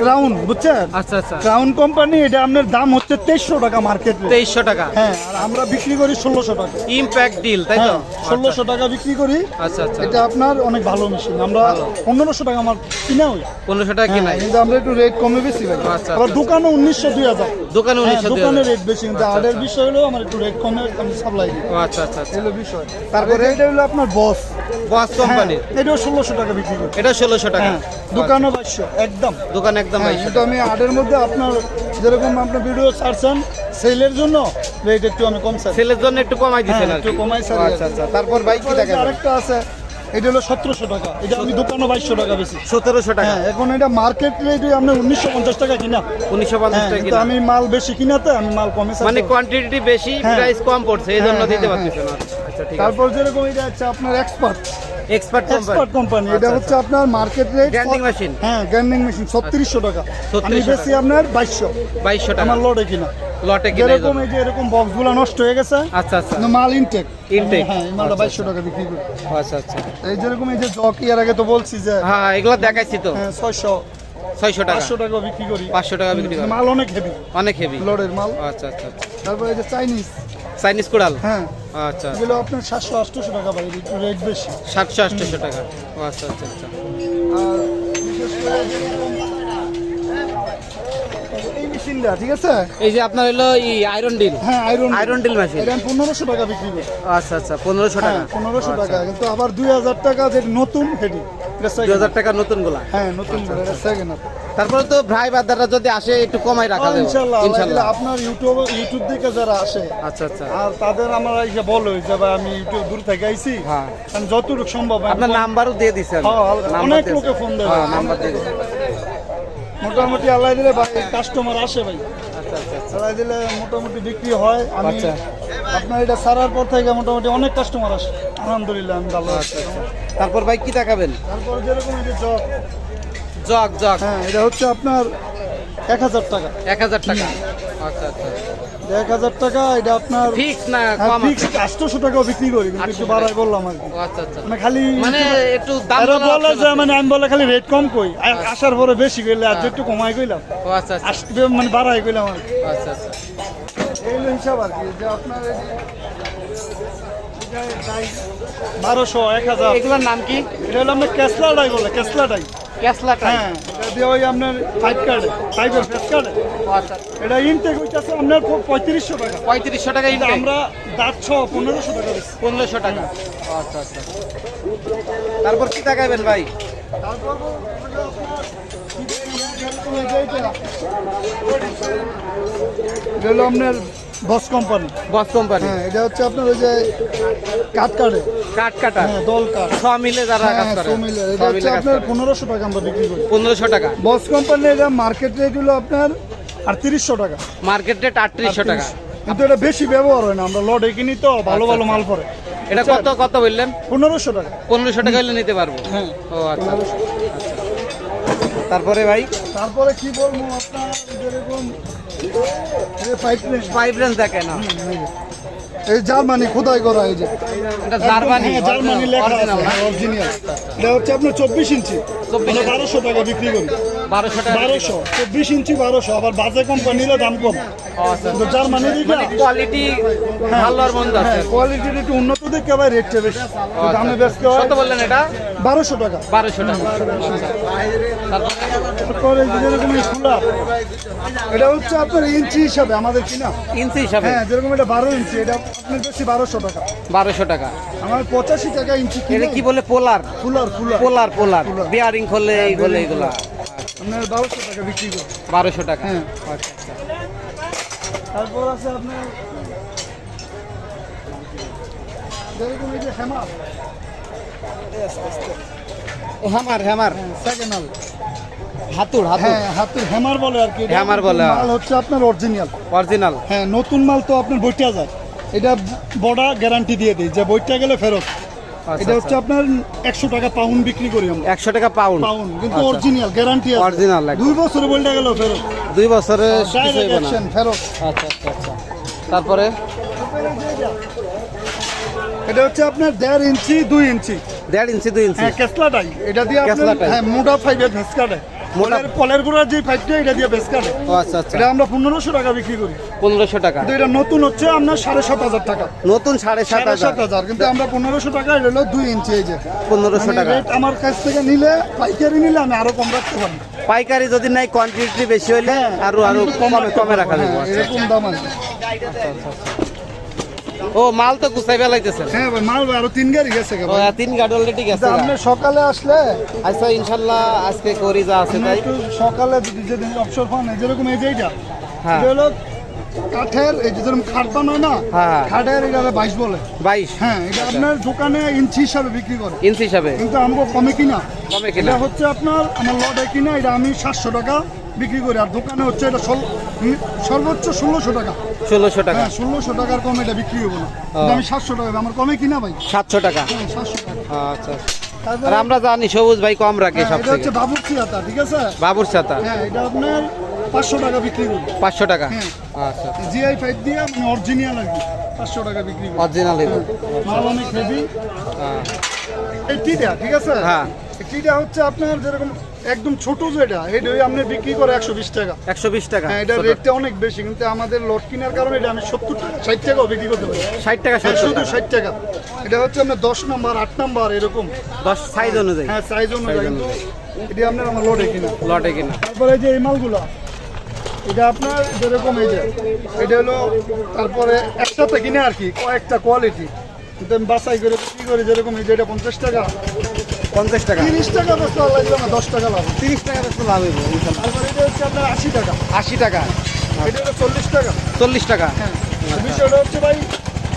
Crown বুঝছেন আচ্ছা আচ্ছা। ক্রাউন কোম্পানি এটা আপনার দাম হচ্ছে তেইশশো টাকা মার্কেট তেইশশো টাকা। হ্যাঁ আর আমরা বিক্রি করি ষোলোশো টাকা। ইমপ্যাক্ট ডিল তাই তো? হ্যাঁ ষোলোশো টাকা বিক্রি করি। আচ্ছা আচ্ছা। এটা আপনার অনেক ভালো মেশিন আমরা পনেরোশো টাকা আমার কিনা হই পনেরোশো টাকা কিনাই। কিন্তু আমরা একটু রেট কমে বেশি ভাই আচ্ছা, আবার আচ্ছা। দোকানে উনিশশো দুই হাজার। দোকানে হ্যাঁ উনিশশো দোকানে রেট বেশি কিন্তু আচ্ছা, আর্টের আচ্ছা। বিষয় হলো আমার একটু রেট কমে আমি সাপ্লাই দিই। আচ্ছা আচ্ছা আচ্ছা। এগুলো বিষয়। তারপরে এটা হলো আপনার বস বস কোম্পানির এটাও ষোলোশো টাকা বিক্রি করি। এটা ষোলোশো টাকা। হ্যাঁ দোকানে বাইশশো। একদম। দোকান একদম হ্যাঁ, কিন্তু আমি আটের মধ্যে আপনার যেরকম আপনার ভিডিও ছাড়ছেন সেলের জন্য রেট একটু আমি কম ছেলের জন্য একটু কমাই দিচ্ছেন হ্যাঁ, একটু কমাই ছাড়ি আচ্ছা আচ্ছা তারপর বাইক কি দেখা আরেকটা আছে এটা হলো সতেরোশো টাকা। এটা আমি দোকানে বাইশশো টাকা বেশি। সতেরোশো টাকা। হ্যাঁ এখন এটা মার্কেট রেট আপনার উনিশশো পঞ্চাশ টাকা কিনা। উনিশশো পঞ্চাশ টাকা আমি মাল বেশি কিনাতে আমি মাল কমে মানে কোয়ান্টিটি বেশি। প্রাইস কম পড়ছে এই জন্য দিতে না। আচ্ছা তারপর যেরকম এটা হচ্ছে আপনার এক্সপার্ট এক্সপার্ট এক্সপার্ট কোম্পানি আচ্ছা, এটা হচ্ছে আপনার মার্কেট রেট Grinding machine? হ্যাঁ গ্যান্ডিং মেশিন ছত্রিশশো টাকা। 3600 আমি বেশি আপনার বাইশশো। বাইশশো টাকা। আমার লটে কিনা। লটে কিনে যেরকম এই যে এরকম বক্সগুলো নষ্ট হয়ে গেছে আচ্ছা আচ্ছা। মাল ইনটেক Intake? হ্যাঁ এই মালটা আচ্ছা, বাইশশো টাকা বিক্রি করি। আচ্ছা আচ্ছা। এই যেরকম এই যে জক এর আগে তো বলছি যে হ্যাঁ এগুলো দেখাইছি তো। হ্যাঁ, ছয়শো। ছয়শো টাকা। পাঁচশো টাকা বিক্রি করি। পাঁচশো টাকা বিক্রি করে। মাল অনেক হেভি অনেক হেভি লোডের মাল। আচ্ছা আচ্ছা আচ্ছা। তারপরে এই যে চাইনিজ চাইনিজ কুড়াল। হ্যাঁ। আচ্ছা এগুলো আপনার সাতশো আটশোশো টাকা পাই একটু রেট বেশি। সাতশো আটশোশো টাকা। ও আচ্ছা আচ্ছা আচ্ছা। আর বিশেষ করে এই মেশিনটা ঠিক আছে? এই যে আপনার হলো ই আয়রন ডিল। হ্যাঁ আয়রন আয়রন ডিল মেশিন এটা আমি পনেরোশো টাকা বিক্রি করি আচ্ছা আচ্ছা পনেরোশো হ্যাঁ টাকা পনেরোশো আচ্ছা। টাকা। কিন্তু আবার দুই হাজার টাকা যে নতুন হেডি দুই হাজার টাকা নতুনগুলা হ্যাঁ নতুন এটা সেকেন্ড তারপরে তো ভাই বাদাররা যদি আসে একটু কমাই রাখা যাবে। ইনশাল্লাহ ইনশাল্লাহ। আপনার ইউটিউব ইউটিউব থেকে যারা আসে আচ্ছা আচ্ছা। আর তাদের আমরা এসে বলো যে ভাই আমি ইউটিউব দূর থেকে আইছি হ্যাঁ। আমি যতটুকু সম্ভব আপনার নাম্বারও দিয়ে দিছেন হ্যাঁ, অনেক। লোকে ফোন দেয়। হ্যাঁ নাম্বার দিয়ে। মোটামুটি আল্লাহ দিলে ভাই কাস্টমার আসে ভাই। আচ্ছা আচ্ছা আচ্ছা। আল্লাহ দিলে মোটামুটি বিক্রি হয়। আমি আচ্ছা। আপনার এটা সারার পর থেকে মোটামুটি অনেক কাস্টমার আসে। আলহামদুলিল্লাহ আমি ভালো আছি। তারপর ভাই কি দেখাবেন? তারপর যেরকম এই যে জগ জগ জগ। হ্যাঁ এটা হচ্ছে আপনার এক হাজার টাকা। এক হাজার টাকা। আচ্ছা আচ্ছা। এক হাজার টাকা এটা আপনার ফিক্স না হ্যাঁ, কম ফিক্স আটশোশো টাকাও বিক্রি করি কিন্তু একটু বাড়াই বললাম আর কি। আচ্ছা আচ্ছা। মানে খালি মানে একটু দাম বলে যে মানে আমি বলে খালি রেট কম কই আসার পরে বেশি কইলে আর হ্যাঁ। একটু কমাই কইলাম। ও আচ্ছা আচ্ছা। মানে বাড়াই কইলাম আর আচ্ছা আচ্ছা। এই হিসাব আর কি যে আপনার বারোশো এক হাজার। এগুলোর নাম কি? এটা হলো আপনার ক্যাসলা ডাই বলে ক্যাসলা ডাই ক্যাসলা টাই হ্যাঁ এটা দিয়ে ওই আপনার ফাইভ কার্ডে ফাইভের ফেস কার্ডে আচ্ছা। এটা ইনটেক হইতেছে আপনার পঁয়ত্রিশশো টাকা। পঁয়ত্রিশশো টাকা ইনটেক আমরা দাঁত ছ পনেরোশো টাকা পনেরোশো টাকা। আচ্ছা আচ্ছা। তারপর কি দেখাবেন ভাই? তারপর আপনার বস কোম্পানি। বস কোম্পানি। হ্যাঁ এটা হচ্ছে আপনার ওই যে কাঠ কার্ডে কাঠ কাটা? হ্যাঁ দল কাঠ। ছ মিলে যারা কাজ হ্যাঁ করে। সমিলে ছ এটা হচ্ছে আপনার করে। পনেরোশো টাকা আমরা বিক্রি করি। পনেরোশো টাকা? বস কোম্পানির এটা মার্কেট রেট হলো আপনার আটত্রিশশো টাকা। মার্কেট রেট আটত্রিশশো টাকা। 38 কিন্তু এটা বেশি ব্যবহার হয় না আমরা লটে কিনি তো ভালো ভালো মাল পরে এটা কত কত বললেন? পনেরোশো টাকা। পনেরোশো টাকা হলে নিতে পারব। হ্যাঁ ও আচ্ছা। আচ্ছা তারপরে ভাই? তারপরে কি বলব আপনার যেরকম পাইপ পাইপ রেঞ্জ দেখে না এই জার্মানি খোদাই করা এই যে। এটা জার্মানি হ্যাঁ, জার্মানি লেখা অরিজিনাল এটা হচ্ছে আপনার চব্বিশ ইঞ্চি। 24 বারোশো টাকা বিক্রি করি বারোশো টাকা বারোশো চব্বিশ ইঞ্চি বারোশো আবার বাজে কোম্পানি নিলে দাম কম। আচ্ছা। জার্মানি মানে কোয়ালিটি ভালো আর মন্দ আছে। হ্যাঁ কোয়ালিটির একটু উন্নত দেখে আবার রেটটা বেশি? আচ্ছা। দামে ব্যস্ত কত বললেন এটা? বারোশো টাকা। বারোশো টাকা। তারপরে যেরকম খোলা এটা হচ্ছে আপনার ইঞ্চি হিসাবে আমাদের কিনা ইঞ্চি হিসাবে? হ্যাঁ যেরকম এটা বারো ইঞ্চি এটা আপনার বেশি বারোশো টাকা। বারোশো টাকা। আমার পঁচাশি টাকা ইঞ্চি এটা কি বলে? পোলার? ফুলার পোলার পোলার। বিয়ারিং করলে এই বলে এইগুলা আপনার বারোশো টাকা বিক্রি করে। বারোশো টাকা। হ্যাঁ। আচ্ছা। তারপর আছে আপনার হ্যামার হ্যামার সেকেন্ড হাতুর হাতুর হ্যাঁ হাতের হেমার বলে আর কি। হ্যামার বলে। মাল হচ্ছে আপনার অরিজিনাল অরিজিনাল হ্যাঁ নতুন মাল তো আপনার বইটা যায়। এটা বড়া গ্যারান্টি দিয়ে দিই যে বইটা গেলে ফেরত। আচ্ছা, এটা হচ্ছে আপনার একশো টাকা পাউন্ড বিক্রি করি আমরা। একশো টাকা পাউন্ড পাউন্ড কিন্তু আচ্ছা। অরিজিনাল গ্যারান্টি আছে। দুই বছরে বইটা গেল ফেরত। দুই বছরে ফেরত। আচ্ছা আচ্ছা আচ্ছা। তারপরে? এটা হচ্ছে আপনার দেড় ইঞ্চি দুই ইঞ্চি। দেড় ইঞ্চি দুই ইঞ্চি। হ্যাঁ কেসলাটাই এটা দিয়ে আপনার হ্যাঁ মোটা ফাইভের ভেসকাটে মোটা। পলের পলের গুঁড়ার যে এটা দিয়ে বেশ কাটে আচ্ছা আচ্ছা। এটা আমরা পনেরোশো টাকা বিক্রি করি। পনেরোশো টাকা। কিন্তু এটা নতুন হচ্ছে আপনার সাড়ে সাত হাজার টাকা। নতুন সাড়ে সাত সাত হাজার। কিন্তু আমরা পনেরোশো টাকা এটা হলো দুই ইঞ্চি এই যে। পনেরোশো মানে টাকা। রেট আমার কাছ থেকে নিলে পাইকারি নিলে আমি আরও কম রাখতে পারি। পাইকারি যদি নাই কোয়ান্টিটি বেশি হইলে আরও আরও কমে কমে রাখা যাবে। হ্যাঁ, এরকম দাম আছে। ও মাল তো গুছাই ফেলাইতেছেন। হ্যাঁ ভাই মাল আরও তিন গাড়ি গেছে ও ভাই। তিন গাড়ি অলরেডি গেছে আপনি সকালে আসলে আচ্ছা ইনশাল্লাহ আজকে করি যা আছে তাই। সকালে যদি যেদিন অবসর পান যেরকম এই যে এইটা হ্যাঁ। কাঠের এই যে যেরকম খাট বানায় না হ্যাঁ। খাটের এটা বাইশ বলে। বাইশ? হ্যাঁ এটা আপনার দোকানে ইঞ্চি হিসাবে বিক্রি করে। ইঞ্চি হিসাবে? কিন্তু আমাকে কমে কিনা। কমে কিনা। এটা হচ্ছে আপনার আমার লটে কিনা এটা আমি সাতশো টাকা। বিক্রি করি। আর দোকানে হচ্ছে এটা সর্বোচ্চ ষোলোশো টাকা। ষোলোশো টাকা। হ্যাঁ ষোলোশো টাকার কম এটা বিক্রি হব না। আমি সাতশো টাকা আমার কমে কিনা ভাই? সাতশো টাকা। হ্যাঁ সাতশো টাকা। আচ্ছা। আর আমরা জানি সবুজ ভাই কম রাখে হ্যাঁ, সব থেকে হচ্ছে বাবুর্চি হাতা ঠিক আছে? বাবুর ছাতা হ্যাঁ এটা আপনার পাঁচশো টাকা বিক্রি করি টাকা। হ্যাঁ। আচ্ছা। জিআই দিয়ে অরিজিনাল কি পাঁচশো টাকা বিক্রি করি অরিজিনাল হইব মাল অনেক হেভি এই টিটা ঠিক আছে? হ্যাঁ। টিটা হচ্ছে আপনার যেরকম একদম ছোট যেটা এটা আপনি বিক্রি করে একশো বিশ টাকা। একশো বিশ টাকা। হ্যাঁ এটা রেটটা অনেক বেশি কিন্তু আমাদের লট কেনার কারণে এটা আমি সত্তর টাকা ষাট টাকাও বিক্রি করতে পারি। ষাট টাকা হ্যাঁ, শুধু ষাট টাকা। এটা হচ্ছে আপনার দশ নাম্বার আট নাম্বার এরকম। দশ সাইজ অনুযায়ী। হ্যাঁ সাইজ অনুযায়ী। কিন্তু এটা আপনার আমার লটে কিনা। লটে কিনা। তারপরে যে এই মালগুলো এটা আপনার যেরকম এই যে এটা হলো তারপরে একসাথে কিনে আর কি কয়েকটা কোয়ালিটি কিন্তু আমি বাছাই করে বিক্রি করি যেরকম এই যে এটা পঞ্চাশ টাকা। পঞ্চাশ টাকা। তিরিশ টাকা বেচতে লাগবে না দশ টাকা লাভ তিরিশ টাকা বেশি লাভ হইব ইনশাল্লাহ। তারপরে এটা হচ্ছে আপনার আশি টাকা। আশি টাকা। এটা হলো চল্লিশ টাকা। চল্লিশ টাকা। হ্যাঁ। বিষয়টা হচ্ছে ভাই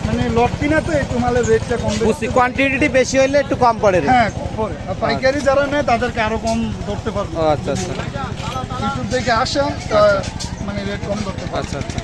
মানে লট কিনাতে একটু মালের রেটটা কম। বুঝছি কোয়ান্টিটি বেশি হইলে একটু কম পড়ে রে হ্যাঁ পড়ে। পাইকারি যারা নেয় তাদেরকে আরও কম ধরতে পারবে। আচ্ছা আচ্ছা। ইউটিউব দেখে আসে মানে রেট কম ধরতে আচ্ছা আচ্ছা।